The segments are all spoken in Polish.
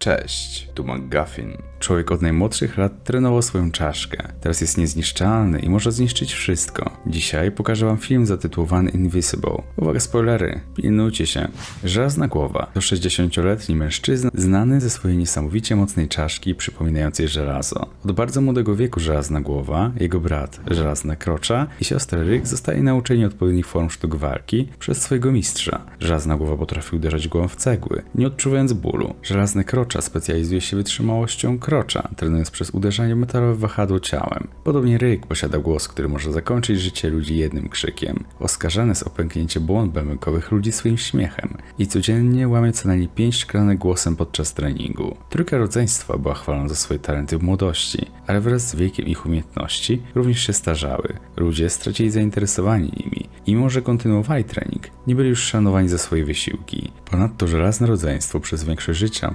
Cześć, tu McGuffin. Człowiek od najmłodszych lat trenował swoją czaszkę. Teraz jest niezniszczalny i może zniszczyć wszystko. Dzisiaj pokażę wam film zatytułowany Invisible. Uwaga, spoilery, pilnujcie się. Żelazna głowa to 60-letni mężczyzna znany ze swojej niesamowicie mocnej czaszki przypominającej żelazo. Od bardzo młodego wieku żelazna głowa, jego brat żelazna krocza i siostra Rick zostali nauczeni odpowiednich form sztuk walki przez swojego mistrza. Żelazna głowa potrafi uderzać głową w cegły, nie odczuwając bólu. Żelazny krocza specjalizuje się wytrzymałością krocza, trenując przez uderzanie w metalowe wahadło ciałem. Podobnie Rick posiada głos, który może zakończyć życie ludzi jednym krzykiem. Oskarżany jest o pęknięcie błąd bębenkowych ludzi swoim śmiechem i codziennie łamie co najmniej 5 szklanek głosem podczas treningu. Trójka rodzeństwa była chwalona za swoje talenty w młodości, ale wraz z wiekiem ich umiejętności również się starzały. Ludzie stracili zainteresowanie nimi i mimo, że kontynuowali trening, nie byli już szanowani za swoje wysiłki. Ponadto żelazne rodzeństwo przez większość życia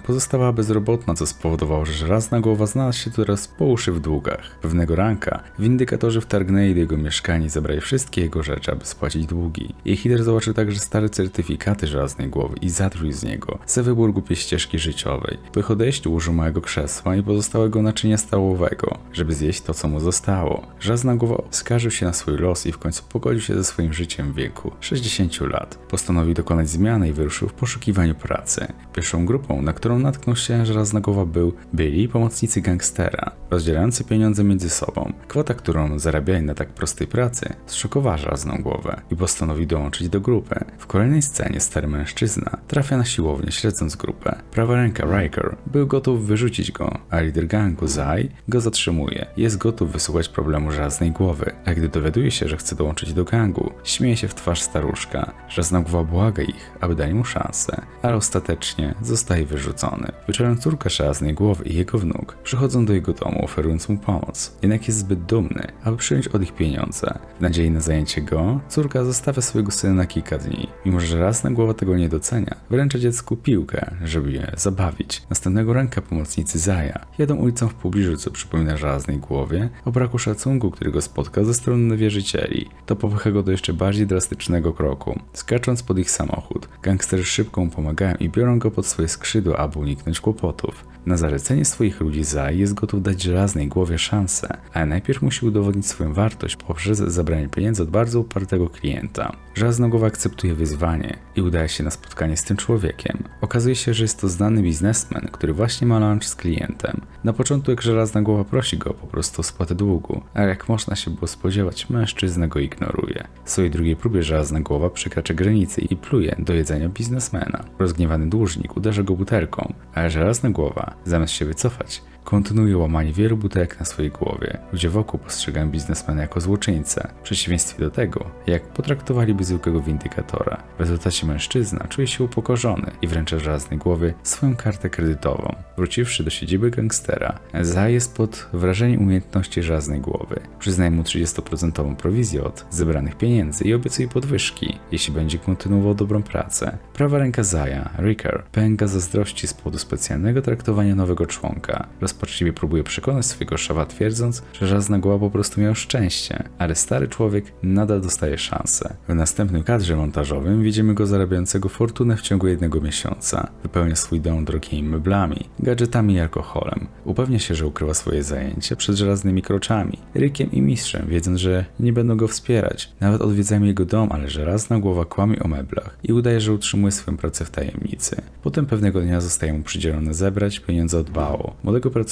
bezrobotna, co spowodowało, że żelazna głowa znalazł się teraz po uszy w długach. Pewnego ranka windykatorzy wtargnęli do jego mieszkania i zabrali wszystkie jego rzeczy, aby spłacić długi. Ich lider zobaczył także stare certyfikaty żelaznej głowy i zatruł z niego wybór głupiej ścieżki życiowej. Po ich odejściu użył małego krzesła i pozostałego naczynia stołowego, żeby zjeść to, co mu zostało. Żelazna głowa skarżył się na swój los i w końcu pogodził się ze swoim życiem w wieku 60 lat. Postanowił dokonać zmiany i wyruszył w poszukiwaniu pracy. Pierwszą grupą, na którą natknął się żelazna głowa był byli pomocnicy gangstera, rozdzielający pieniądze między sobą. Kwota, którą zarabiali na tak prostej pracy, zszokowała żelazną głowę i postanowił dołączyć do grupy. W kolejnej scenie stary mężczyzna trafia na siłownię śledząc grupę. Prawa ręka Riker był gotów wyrzucić go, a lider gangu Zai go zatrzymuje. Jest gotów wysłuchać problemu żelaznej głowy, a gdy dowiaduje się, że chce dołączyć do gangu, śmieje się w twarz staruszka. Żelazna głowa błaga ich, aby dali mu szansę, ale ostatecznie zostaje wyrzucony. Wieczorem córka żelaznej głowy i jego wnuk przychodzą do jego domu, oferując mu pomoc. Jednak jest zbyt dumny, aby przyjąć od nich pieniądze. W nadziei na zajęcie go, córka zostawia swojego syna na kilka dni. Mimo, że żelazna głowa tego nie docenia, wręcza dziecku piłkę, żeby je zabawić. Następnego ranka pomocnicy Zaja jadą ulicą w pobliżu, co przypomina żelaznej głowie o braku szacunku, który go spotka ze strony wierzycieli. To popycha go do jeszcze bardziej drastycznego kroku. Skacząc pod ich samochód, gangsterzy szybko pomagają i biorą go pod swoje skrzydła, aby uniknąć kłopotów. Na zalecenie swoich ludzi Zai jest gotów dać żelaznej głowie szansę, ale najpierw musi udowodnić swoją wartość poprzez zabranie pieniędzy od bardzo upartego klienta. Żelazna głowa akceptuje wyzwanie i udaje się na spotkanie z tym człowiekiem. Okazuje się, że jest to znany biznesmen, który właśnie ma lunch z klientem. Na początku jak żelazna głowa prosi go po prostu o spłatę długu, ale jak można się było spodziewać, mężczyzna go ignoruje. W swojej drugiej próbie żelazna głowa przekracza granicę i pluje do jedzenia biznesmena. Rozgniewany dłużnik uderza go butelką, ale żelazna głowa, zamiast się wycofać, kontynuuje łamanie wielu butelek na swojej głowie. Ludzie wokół postrzegają biznesmena jako złoczyńcę, w przeciwieństwie do tego, jak potraktowaliby zwykłego windykatora. W rezultacie mężczyzna czuje się upokorzony i wręcza żelaznej głowy swoją kartę kredytową. Wróciwszy do siedziby gangstera, Za jest pod wrażeniem umiejętności żelaznej głowy. Przyznaje mu 30% prowizję od zebranych pieniędzy i obiecuje podwyżki, jeśli będzie kontynuował dobrą pracę. Prawa ręka Zaja, Ricker, pęka zazdrości z powodu specjalnego traktowania nowego członka. Rozpaczliwie próbuje przekonać swojego szefa twierdząc, że żelazna głowa po prostu miał szczęście, ale stary człowiek nadal dostaje szansę. W następnym kadrze montażowym widzimy go zarabiającego fortunę w ciągu jednego miesiąca. Wypełnia swój dom drogimi meblami, gadżetami i alkoholem. Upewnia się, że ukrywa swoje zajęcia przed żelaznymi kroczami, Rykiem i mistrzem, wiedząc, że nie będą go wspierać. Nawet odwiedzają jego dom, ale żelazna głowa kłamie o meblach i udaje, że utrzymuje swoją pracę w tajemnicy. Potem pewnego dnia zostaje mu przydzielone zebrać pieniądze od Bao, młodego pracownika.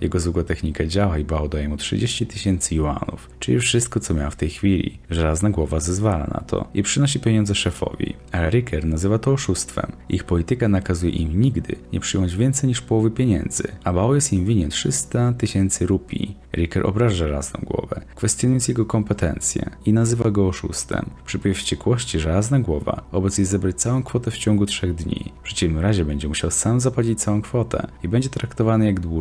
Jego złota technika działa i Bao daje mu 30 tysięcy juanów, czyli wszystko co miał w tej chwili. Żelazna głowa zezwala na to i przynosi pieniądze szefowi, ale Ricker nazywa to oszustwem. Ich polityka nakazuje im nigdy nie przyjąć więcej niż połowy pieniędzy, a Bao jest im winien 300 tysięcy rupii. Ricker obraża żelazną głowę, kwestionując jego kompetencje i nazywa go oszustem. Przy wściekłości żelazna głowa obiecuje zebrać całą kwotę w ciągu trzech dni. W przeciwnym razie będzie musiał sam zapłacić całą kwotę i będzie traktowany jak dłużnik.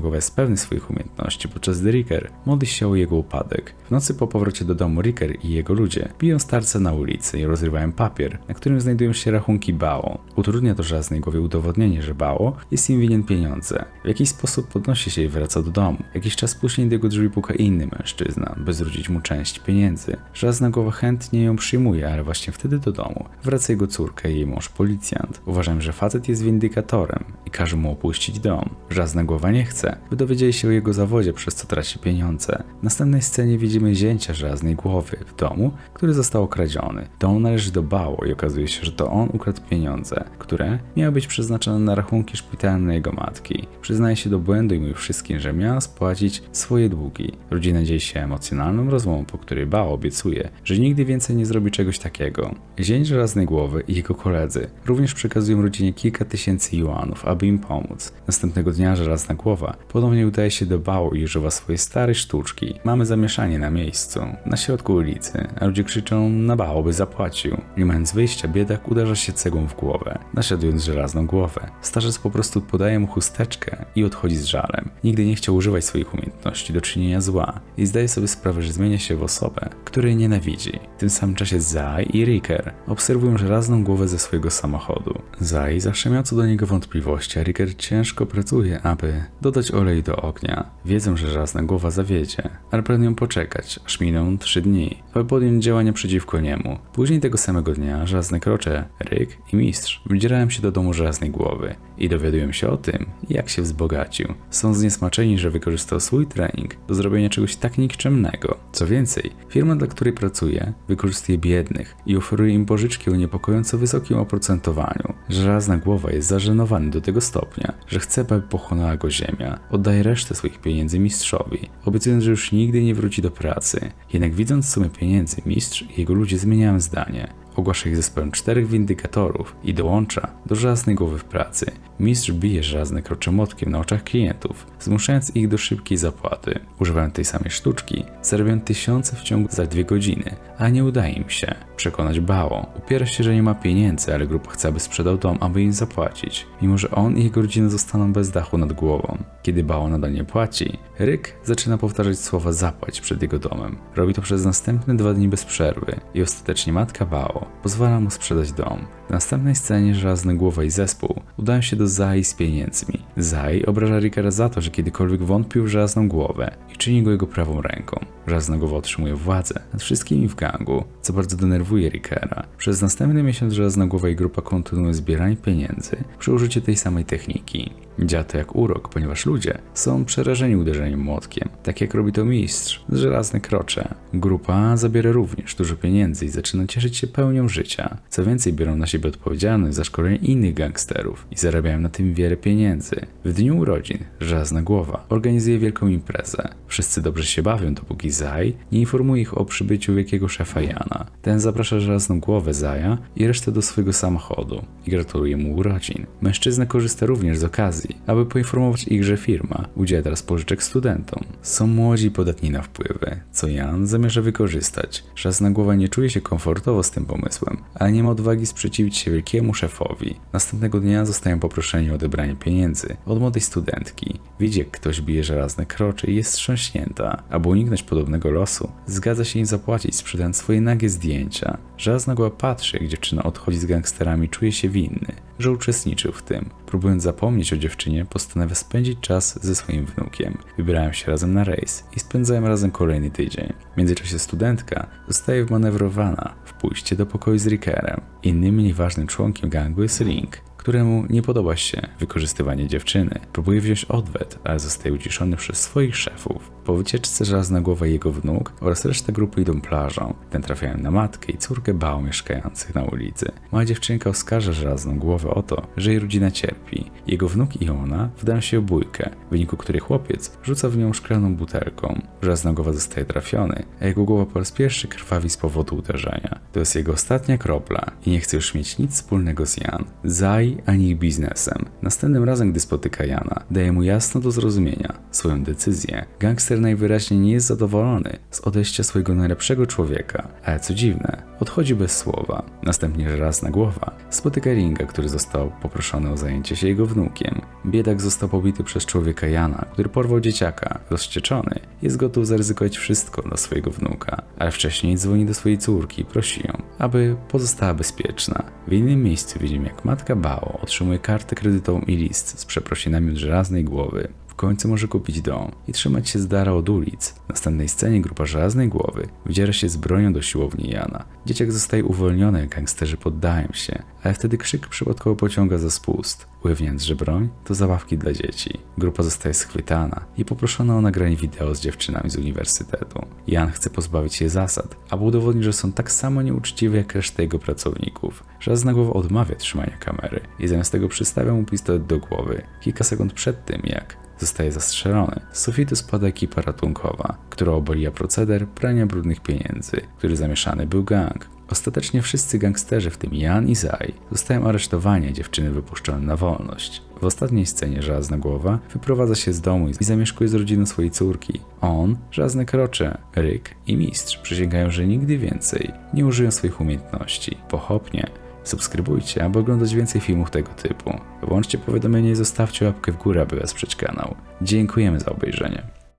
Głowa jest pewny swoich umiejętności, podczas gdy Ricker modli się o jego upadek. W nocy po powrocie do domu Ricker i jego ludzie biją starce na ulicy i rozrywają papier, na którym znajdują się rachunki Bao. Utrudnia to żelaznej udowodnienie, że Bao jest im winien pieniądze. W jakiś sposób podnosi się i wraca do domu. Jakiś czas później do jego drzwi puka inny mężczyzna, by zwrócić mu część pieniędzy. Żelazna chętnie ją przyjmuje, ale właśnie wtedy do domu wraca jego córka i jej mąż policjant. Uważam, że facet jest windykatorem i każe mu opuścić dom. Żelazna głowa nie chce, by dowiedzieli się o jego zawodzie, przez co traci pieniądze. W następnej scenie widzimy zięcia żelaznej głowy w domu, który został okradziony. Dom należy do Bało i okazuje się, że to on ukradł pieniądze, które miały być przeznaczone na rachunki szpitalne jego matki. Przyznaje się do błędu i mówi wszystkim, że miała spłacić swoje długi. Rodzina dzieje się emocjonalną rozmową, po której Bao obiecuje, że nigdy więcej nie zrobi czegoś takiego. Zięć żelaznej głowy i jego koledzy również przekazują rodzinie kilka tysięcy juanów, aby im pomóc. Następnego dnia żelazna głowa ponownie udaje się do Bao i używa swojej starej sztuczki. Mamy zamieszanie na miejscu, na środku ulicy, a ludzie krzyczą na Bao, by zapłacił. Nie mając wyjścia, biedak uderza się cegłą w głowę, naśladując żelazną głowę. Starzec po prostu podaje mu chusteczkę i odchodzi z żalem. Nigdy nie chciał używać swoich umiejętności do czynienia zła i zdaje sobie sprawę, że zmienia się w osobę, której nienawidzi. W tym samym czasie Zai i Riker obserwują żelazną głowę ze swojego samochodu. Zai zawsze miał co do niego wątpliwości, a Riker ciężko pracuje, aby dodać olej do ognia. Wiedzą, że żelazna głowa zawiedzie, ale pragnął poczekać, aż miną trzy dni, aby podjąć działania przeciwko niemu. Później tego samego dnia żelazne krocze, Rick i Mistrz wydzierają się do domu żelaznej głowy i dowiadują się o tym, jak się wzbogacił. Są zniesmaczeni, że wykorzystał swój trening do zrobienia czegoś tak nikczemnego. Co więcej, firma, dla której pracuje, wykorzystuje biednych i oferuje im pożyczki o niepokojąco wysokim oprocentowaniu. Żelazna głowa jest zażenowany do tego stopnia, że chce, aby pochłonęła go ziemia. Oddaje resztę swoich pieniędzy mistrzowi, obiecując, że już nigdy nie wróci do pracy. Jednak widząc sumę pieniędzy, mistrz i jego ludzie zmieniają zdanie ogłasza ich zespołem czterech windykatorów i dołącza do żelaznej głowy w pracy. Mistrz bije żelazne krocze młotkiem na oczach klientów, zmuszając ich do szybkiej zapłaty. Używając tej samej sztuczki, zarabiają tysiące w ciągu za dwie godziny, a nie udaje im się. Przekonać Bao. Upiera się, że nie ma pieniędzy, ale grupa chce, aby sprzedał dom, aby im zapłacić, mimo że on i jego rodzina zostaną bez dachu nad głową. Kiedy Bao nadal nie płaci, Ryk zaczyna powtarzać słowa zapłać przed jego domem. Robi to przez następne dwa dni bez przerwy i ostatecznie matka Bao pozwala mu sprzedać dom. W następnej scenie żelazna głowa i zespół udają się do Zai z pieniędzmi. Zai obraża Rickera za to, że kiedykolwiek wątpił w żelazną głowę i czyni go jego prawą ręką. Żelazna głowa otrzymuje władzę nad wszystkimi w gangu, co bardzo denerwuje Rickera. Przez następny miesiąc żelazna głowa i grupa kontynuuje zbieranie pieniędzy przy użyciu tej samej techniki. Działa to jak urok, ponieważ ludzie są przerażeni uderzeniem młotkiem, tak jak robi to mistrz z żelazne krocze. Grupa zabiera również dużo pieniędzy i zaczyna cieszyć się pełnią życia. Co więcej, biorą na siebie odpowiedzialność za szkolenie innych gangsterów i zarabiają na tym wiele pieniędzy. W dniu urodzin Żelazna Głowa organizuje wielką imprezę. Wszyscy dobrze się bawią, dopóki Zai nie informuje ich o przybyciu wielkiego szefa Jana. Ten zaprasza Żelazną Głowę Zaja i resztę do swojego samochodu i gratuluje mu urodzin. Mężczyzna korzysta również z okazji, aby poinformować ich, że firma udziela teraz pożyczek studentom. Są młodzi podatni na wpływy, co Jan zamierza wykorzystać. Żelazna Głowa nie czuje się komfortowo z tym pomysłem, ale nie ma odwagi sprzeciwić się wielkiemu szefowi. Następnego dnia zostają poproszeni o odebranie pieniędzy od młodej studentki. Widzi, jak ktoś bije żelazne krocze i jest wstrząśnięta. Aby uniknąć podobnego losu, zgadza się im zapłacić, sprzedając swoje nagie zdjęcia. Żelazna patrzy, jak dziewczyna odchodzi z gangsterami, czuje się winny, że uczestniczył w tym. Próbując zapomnieć o dziewczynie, postanawia spędzić czas ze swoim wnukiem. Wybierają się razem na rejs i spędzają razem kolejny tydzień. W międzyczasie studentka zostaje wmanewrowana w pójście do pokoju z Rickerem. Innym nieważnym członkiem gangu jest Link, któremu nie podoba się wykorzystywanie dziewczyny. Próbuje wziąć odwet, ale zostaje uciszony przez swoich szefów. Po wycieczce żelazna głowa jego wnuk oraz reszta grupy idą plażą. Ten trafiają na matkę i córkę Bao mieszkających na ulicy. Mała dziewczynka oskarża żelazną głowę o to, że jej rodzina cierpi. Jego wnuk i ona wdają się w bójkę, w wyniku której chłopiec rzuca w nią szklaną butelką. Żelazna głowa zostaje trafiony, a jego głowa po raz pierwszy krwawi z powodu uderzenia. To jest jego ostatnia kropla i nie chce już mieć nic wspólnego z Jan. Zai ani ich biznesem. Następnym razem, gdy spotyka Jana, daje mu jasno do zrozumienia swoją decyzję. Gangster najwyraźniej nie jest zadowolony z odejścia swojego najlepszego człowieka, ale co dziwne, odchodzi bez słowa. Następnie żelazna głowa spotyka Ringa, który został poproszony o zajęcie się jego wnukiem. Biedak został pobity przez człowieka Jana, który porwał dzieciaka. Rozścieczony jest gotów zaryzykować wszystko dla swojego wnuka, ale wcześniej dzwoni do swojej córki i prosi ją, aby pozostała bezpieczna. W innym miejscu widzimy, jak matka Otrzymuje kartę kredytową i list z przeprosinami od żelaznej głowy. W końcu może kupić dom i trzymać się z dala od ulic. W następnej scenie grupa żelaznej głowy wydziera się z bronią do siłowni Jana. Dzieciak zostaje uwolniony, gangsterzy poddają się, ale wtedy krzyk przypadkowo pociąga za spust, ujawniając, że broń to zabawki dla dzieci. Grupa zostaje schwytana i poproszona o nagranie wideo z dziewczynami z uniwersytetu. Jan chce pozbawić je zasad, aby udowodnić, że są tak samo nieuczciwi jak reszta jego pracowników. Żelazna głowa odmawia trzymania kamery i zamiast tego przystawia mu pistolet do głowy. Kilka sekund przed tym, jak zostaje zastrzelony. Z sufitu spada ekipa ratunkowa, która obalija proceder prania brudnych pieniędzy, który zamieszany był gang. Ostatecznie wszyscy gangsterzy, w tym Jan i Zai, zostają aresztowani, a dziewczyny wypuszczone na wolność. W ostatniej scenie Żelazna Głowa wyprowadza się z domu i zamieszkuje z rodziną swojej córki. On, Żelazne Krocze, Ryk i Mistrz przysięgają, że nigdy więcej nie użyją swoich umiejętności. Pochopnie Subskrybujcie, aby oglądać więcej filmów tego typu. Włączcie powiadomienie i zostawcie łapkę w górę, aby wesprzeć kanał. Dziękujemy za obejrzenie.